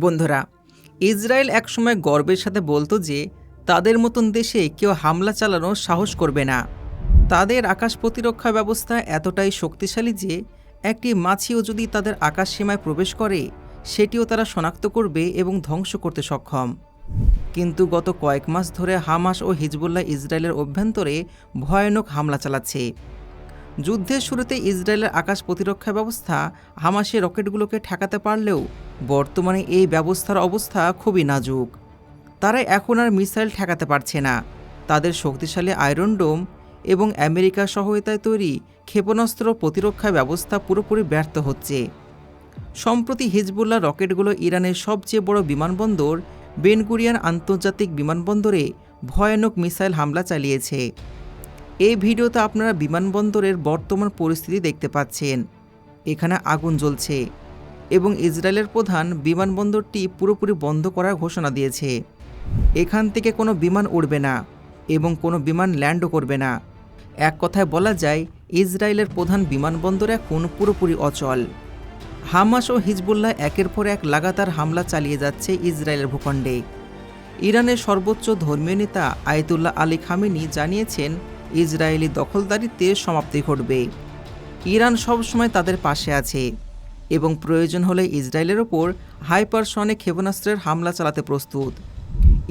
বন্ধুরা, ইসরায়েল একসময় গর্বের সাথে বলতো যে, তাদের মতন দেশে কেউ হামলা চালানোর সাহস করবে না। তাদের আকাশ প্রতিরক্ষা ব্যবস্থা এতটাই শক্তিশালী যে, একটি মাছিও যদি তাদের আকাশ সীমায় প্রবেশ করে, সেটিও তারা শনাক্ত করবে এবং ধ্বংস করতে সক্ষম। কিন্তু গত কয়েক মাস ধরে হামাস ও হিজবুল্লাহ ইসরায়েলের অভ্যন্তরে ভয়ানক হামলা চালাচ্ছে। যুদ্ধের শুরুতে ইসরায়েলের আকাশ প্রতিরক্ষা ব্যবস্থা হামাসের রকেটগুলোকে ঠেকাতে পারলেও বর্তমানে এই ব্যবস্থার অবস্থা খুবই নাজুক। তারা এখন আর মিসাইল ঠেকাতে পারছে না। তাদের শক্তিশালী আয়রন ডোম এবং আমেরিকার সহায়তায় তৈরি ক্ষেপণাস্ত্র প্রতিরক্ষা ব্যবস্থা পুরোপুরি ব্যর্থ হচ্ছে। সম্প্রতি হিজবুল্লাহ রকেটগুলো ইরানের সবচেয়ে বড় বিমানবন্দর বেনগুরিয়ান আন্তর্জাতিক বিমানবন্দরে ভয়ানক মিসাইল হামলা চালিয়েছে। এই ভিডিওতে আপনারা বিমানবন্দরের বর্তমান পরিস্থিতি দেখতে পাচ্ছেন। এখানে আগুন জ্বলছে এবং ইসরায়েলের প্রধান বিমানবন্দরটি পুরোপুরি বন্ধ করার ঘোষণা দিয়েছে। এখান থেকে কোনো বিমান উড়বে না এবং কোনো বিমান ল্যান্ডও করবে না। এক কথায় বলা যায়, ইসরায়েলের প্রধান বিমানবন্দর এখন পুরোপুরি অচল। হামাস ও হিজবুল্লাহ একের পর এক লাগাতার হামলা চালিয়ে যাচ্ছে ইসরায়েলের ভূখণ্ডে। ইরানের সর্বোচ্চ ধর্মীয় নেতা আয়তুল্লাহ আলী খামেনি জানিয়েছেন ইসরায়েলি দখলদারিত্বে সমাপ্তি ঘটবে। ইরান সবসময় তাদের পাশে আছে এবং প্রয়োজন হলে ইসরায়েলের ওপর হাইপারসনিক ক্ষেপণাস্ত্রের হামলা চালাতে প্রস্তুত।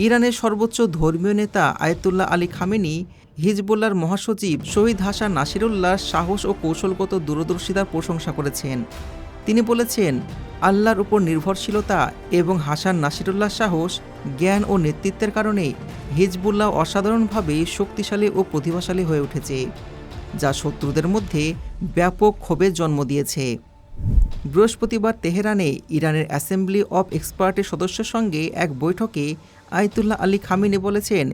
ইরানের সর্বোচ্চ ধর্মীয় নেতা আয়তুল্লাহ আলী খামেনি, হিজবুল্লাহর মহাসচিব শহীদ হাসান নাসিরুল্লাহর সাহস ও কৌশলগত দূরদর্শিতার প্রশংসা করেছেন। তিনি বলেছেন, আল্লাহর উপর নির্ভরশীলতা এবং হাসান নাসিরুল্লাহ সাহস জ্ঞান ও নেতৃত্বের কারণে হিজবুল্লাহ অসাধারণভাবে শক্তিশালী ও প্রতিভাশালী হয়ে উঠেছে, যা শত্রুদের মধ্যে ব্যাপক ক্ষোভের জন্ম দিয়েছে। বৃহস্পতিবার তেহরানে ইরানের অ্যাসেম্বলি অব এক্সপার্টের সদস্যের সঙ্গে এক বৈঠকে আয়তুল্লাহ আলী খামিনি বলেছেন,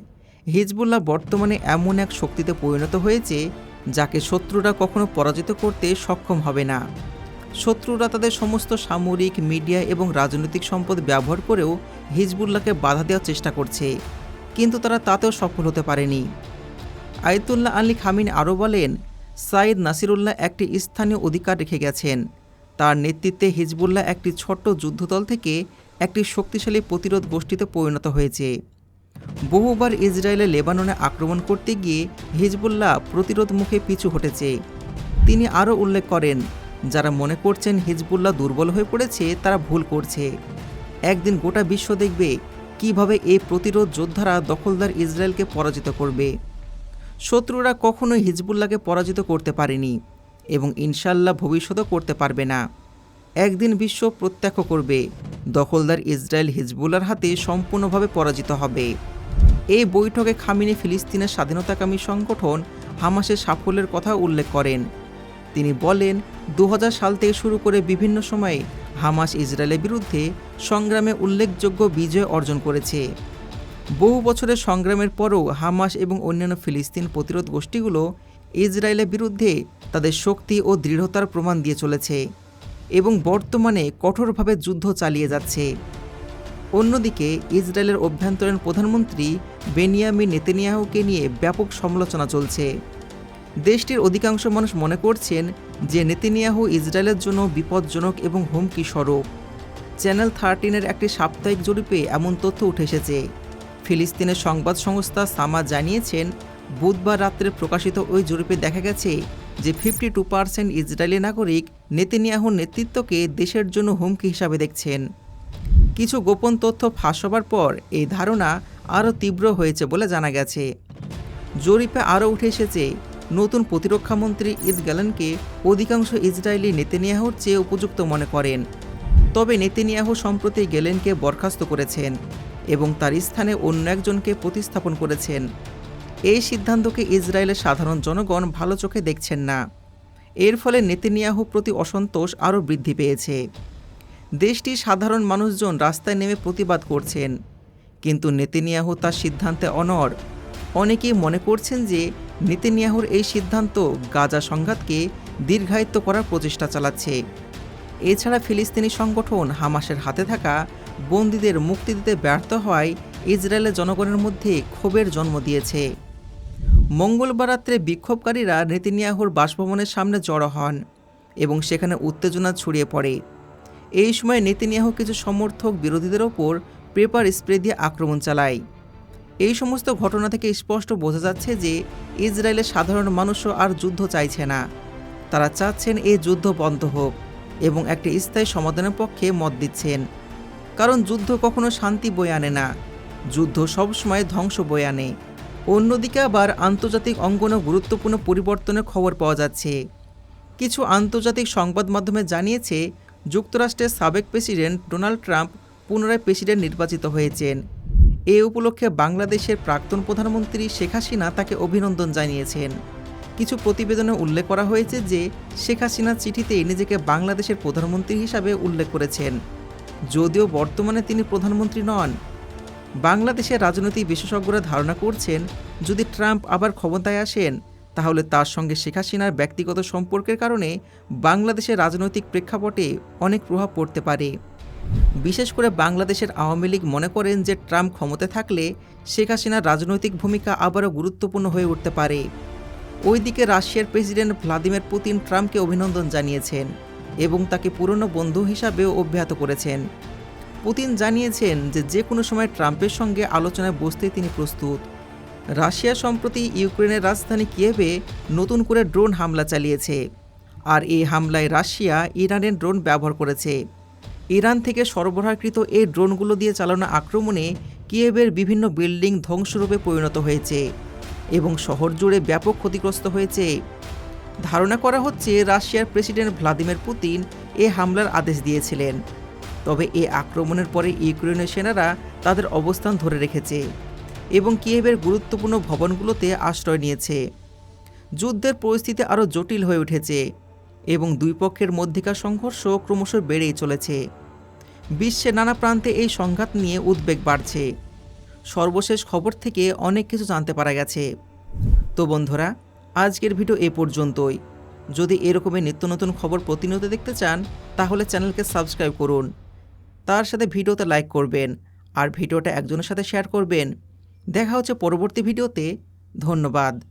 হিজবুল্লাহ বর্তমানে এমন এক শক্তিতে পরিণত হয়েছে যাকে শত্রুরা কখনো পরাজিত করতে সক্ষম হবে না। শত্রুরা তাদের সমস্ত সামরিক, মিডিয়া এবং রাজনৈতিক সম্পদ ব্যবহার করেও হিজবুল্লাহকে বাধা দেওয়ার চেষ্টা করছে, কিন্তু তারা তাতেও সফল হতে পারেনি। আয়তুল্লাহ আলী খামিন আরও বলেন, সাইদ নাসিরুল্লাহ একটি স্থানীয় অধিকার রেখে গেছেন। তার নেতৃত্বে হিজবুল্লাহ একটি ছোট্ট যুদ্ধদল থেকে একটি শক্তিশালী প্রতিরোধ গোষ্ঠীতে পরিণত হয়েছে। বহুবার ইসরায়েলে লেবাননে আক্রমণ করতে গিয়ে হিজবুল্লাহ প্রতিরোধ মুখে পিছু হটেছে। তিনি আরও উল্লেখ করেন যারা মনে করছেন হিজবুল্লাহ দুর্বল হয়ে পড়েছে, তারা ভুল করছে। একদিন গোটা বিশ্ব দেখবে কীভাবে এই প্রতিরোধ যোদ্ধারা দখলদার ইসরায়েলকে পরাজিত করবে। শত্রুরা কখনোই হিজবুল্লাহকে পরাজিত করতে পারেনি এবং ইনশাল্লাহ ভবিষ্যতও করতে পারবে না। একদিন বিশ্ব প্রত্যক্ষ করবে, দখলদার ইসরায়েল হিজবুল্লার হাতে সম্পূর্ণভাবে পরাজিত হবে। এই বৈঠকে খামিনি ফিলিস্তিনের স্বাধীনতাকামী সংগঠন হামাসের সাফল্যের কথা উল্লেখ করেন। তিনি বলেন দু হাজার সাল থেকে শুরু করে বিভিন্ন সময়ে হামাস ইসরায়েলের বিরুদ্ধে সংগ্রামে উল্লেখযোগ্য বিজয় অর্জন করেছে। বহু বছরের সংগ্রামের পরও হামাস এবং অন্যান্য ফিলিস্তিন প্রতিরোধ গোষ্ঠীগুলো ইসরায়েলের বিরুদ্ধে তাদের শক্তি ও দৃঢ়তার প্রমাণ দিয়ে চলেছে এবং বর্তমানে কঠোরভাবে যুদ্ধ চালিয়ে যাচ্ছে। অন্যদিকে, ইসরায়েলের অভ্যন্তরীণ প্রধানমন্ত্রী বেনিয়ামি নেতেনিয়াহুকে নিয়ে ব্যাপক সমালোচনা চলছে। দেশটির অধিকাংশ মানুষ মনে করছেন যে নেতিনিয়াহু ইসরায়েলের জন্য বিপজ্জনক এবং হুমকি স্বরূপ। চ্যানেল থার্টিনের একটি সাপ্তাহিক জরিপে এমন তথ্য উঠে এসেছে। ফিলিস্তিনের সংবাদ সংস্থা সামা জানিয়েছেন, বুধবার রাত্রে প্রকাশিত ওই জরিপে দেখা গেছে যে ফিফটি টু পার্সেন্ট ইসরায়েলি নাগরিক নেতিনিয়াহুর নেতৃত্বকে দেশের জন্য হুমকি হিসাবে দেখছেন। কিছু গোপন তথ্য ফাঁস হবার পর এই ধারণা আরও তীব্র হয়েছে বলে জানা গেছে। জরিপে আরও উঠে এসেছে নতুন প্রতিরক্ষামন্ত্রী ঈদ গ্যালানকে অধিকাংশ ইসরায়েলি নেতেনিয়াহুর চেয়ে উপযুক্ত মনে করেন। তবে নেতেনিয়াহু সম্প্রতি গেলেনকে বরখাস্ত করেছেন এবং তার স্থানে অন্য একজনকে প্রতিস্থাপন করেছেন। এই সিদ্ধান্তকে ইসরায়েলের সাধারণ জনগণ ভালো চোখে দেখছেন না। এর ফলে নেতেনিয়াহু প্রতি অসন্তোষ আরও বৃদ্ধি পেয়েছে। দেশটির সাধারণ মানুষজন রাস্তায় নেমে প্রতিবাদ করছেন। কিন্তু নেতেনিয়াহু তার সিদ্ধান্তে অনড়। অনেকেই মনে করছেন যে নেতেনিয়াহুর এই সিদ্ধান্ত গাজা সংঘাতকে দীর্ঘায়িত্ব করার প্রচেষ্টা চালাচ্ছে। এছাড়া ফিলিস্তিনি সংগঠন হামাসের হাতে থাকা বন্দীদের মুক্তি দিতে ব্যর্থ হওয়ায় ইসরায়েলের জনগণের মধ্যে ক্ষোভের জন্ম দিয়েছে। মঙ্গলবার রাত্রে বিক্ষোভকারীরা নেতিনিয়াহুর বাসভবনের সামনে জড়ো হন এবং সেখানে উত্তেজনা ছড়িয়ে পড়ে। এই সময় নেতিনিয়াহু কিছু সমর্থক বিরোধীদের ওপর পেপার স্প্রে দিয়ে আক্রমণ চালায়। এই সমস্ত ঘটনা থেকে স্পষ্ট বোঝা যাচ্ছে যে ইসরায়েলের সাধারণ মানুষও আর যুদ্ধ চাইছে না। তারা চাচ্ছেন এই যুদ্ধ বন্ধ হোক এবং একটি স্থায়ী সমাধানের পক্ষে মত দিচ্ছেন। কারণ যুদ্ধ কখনো শান্তি বয়ে আনে না। যুদ্ধ সবসময় ধ্বংস বয়ে আনে। অন্যদিকে আবার আন্তর্জাতিক অঙ্গনে গুরুত্বপূর্ণ পরিবর্তনের খবর পাওয়া যাচ্ছে। কিছু আন্তর্জাতিক সংবাদ মাধ্যমে জানিয়েছে, যুক্তরাষ্ট্রের সাবেক প্রেসিডেন্ট ডোনাল্ড ট্রাম্প পুনরায় প্রেসিডেন্ট নির্বাচিত হয়েছেন। এ উপলক্ষে বাংলাদেশের প্রাক্তন প্রধানমন্ত্রী শেখ হাসিনা তাকে অভিনন্দন জানিয়েছেন। কিছু প্রতিবেদনে উল্লেখ করা হয়েছে যে, শেখ হাসিনা চিঠিতে নিজেকে বাংলাদেশের প্রধানমন্ত্রী হিসাবে উল্লেখ করেছেন। যদিও বর্তমানে তিনি প্রধানমন্ত্রী নন। বাংলাদেশের রাজনৈতিক বিশেষজ্ঞরা ধারণা করছেন, যদি ট্রাম্প আবার ক্ষমতায় আসেন, তাহলে তার সঙ্গে শেখ হাসিনার ব্যক্তিগত সম্পর্কের কারণে বাংলাদেশের রাজনৈতিক প্রেক্ষাপটে অনেক প্রভাব পড়তে পারে। বিশেষ করে বাংলাদেশের আওয়ামী লীগ মনে করেন যে ট্রাম্প ক্ষমতায় থাকলে শেখ হাসিনার রাজনৈতিক ভূমিকা আবারও গুরুত্বপূর্ণ হয়ে উঠতে পারে। ওইদিকে রাশিয়ার প্রেসিডেন্ট ভ্লাদিমির পুতিন ট্রাম্পকে অভিনন্দন জানিয়েছেন এবং তাকে পুরনো বন্ধু হিসাবেও অব্যাহত করেছেন। পুতিন জানিয়েছেন যে যে কোনো সময় ট্রাম্পের সঙ্গে আলোচনায় বসতে তিনি প্রস্তুত। রাশিয়া সম্প্রতি ইউক্রেনের রাজধানী কিয়েভে নতুন করে ড্রোন হামলা চালিয়েছে। আর এই হামলায় রাশিয়া ইরানের ড্রোন ব্যবহার করেছে। ইরান থেকে সরবরাহকৃত এই ড্রোনগুলো দিয়ে চালানো আক্রমণে কিয়েভের বিভিন্ন বিল্ডিং ধ্বংসরূপে পরিণত হয়েছে এবং শহর জুড়ে ব্যাপক ক্ষতিগ্রস্ত হয়েছে। ধারণা করা হচ্ছে রাশিয়ার প্রেসিডেন্ট ভ্লাদিমির পুতিন এ হামলার আদেশ দিয়েছিলেন। তবে এ আক্রমণের পরে ইউক্রেনের সেনারা তাদের অবস্থান ধরে রেখেছে এবং কিয়েভের গুরুত্বপূর্ণ ভবনগুলোতে আশ্রয় নিয়েছে। যুদ্ধের পরিস্থিতি আরও জটিল হয়ে উঠেছে এবং দুই পক্ষের মধ্যেকার সংঘর্ষ ক্রমশ বেড়েই চলেছে। বিশ্বের নানা প্রান্তে এই সংঘাত নিয়ে উদ্বেগ বাড়ছে। সর্বশেষ খবর থেকে অনেক কিছু জানতে পারা গেছে। তো বন্ধুরা, আজকের ভিডিও এ পর্যন্তই। যদি এরকমের নিত্য নতুন খবর প্রতিনিয়ত দেখতে চান, তাহলে চ্যানেলকে সাবস্ক্রাইব করুন। তার সাথে ভিডিওতে লাইক করবেন আর ভিডিওটা একজনের সাথে শেয়ার করবেন। দেখা হচ্ছে পরবর্তী ভিডিওতে। ধন্যবাদ।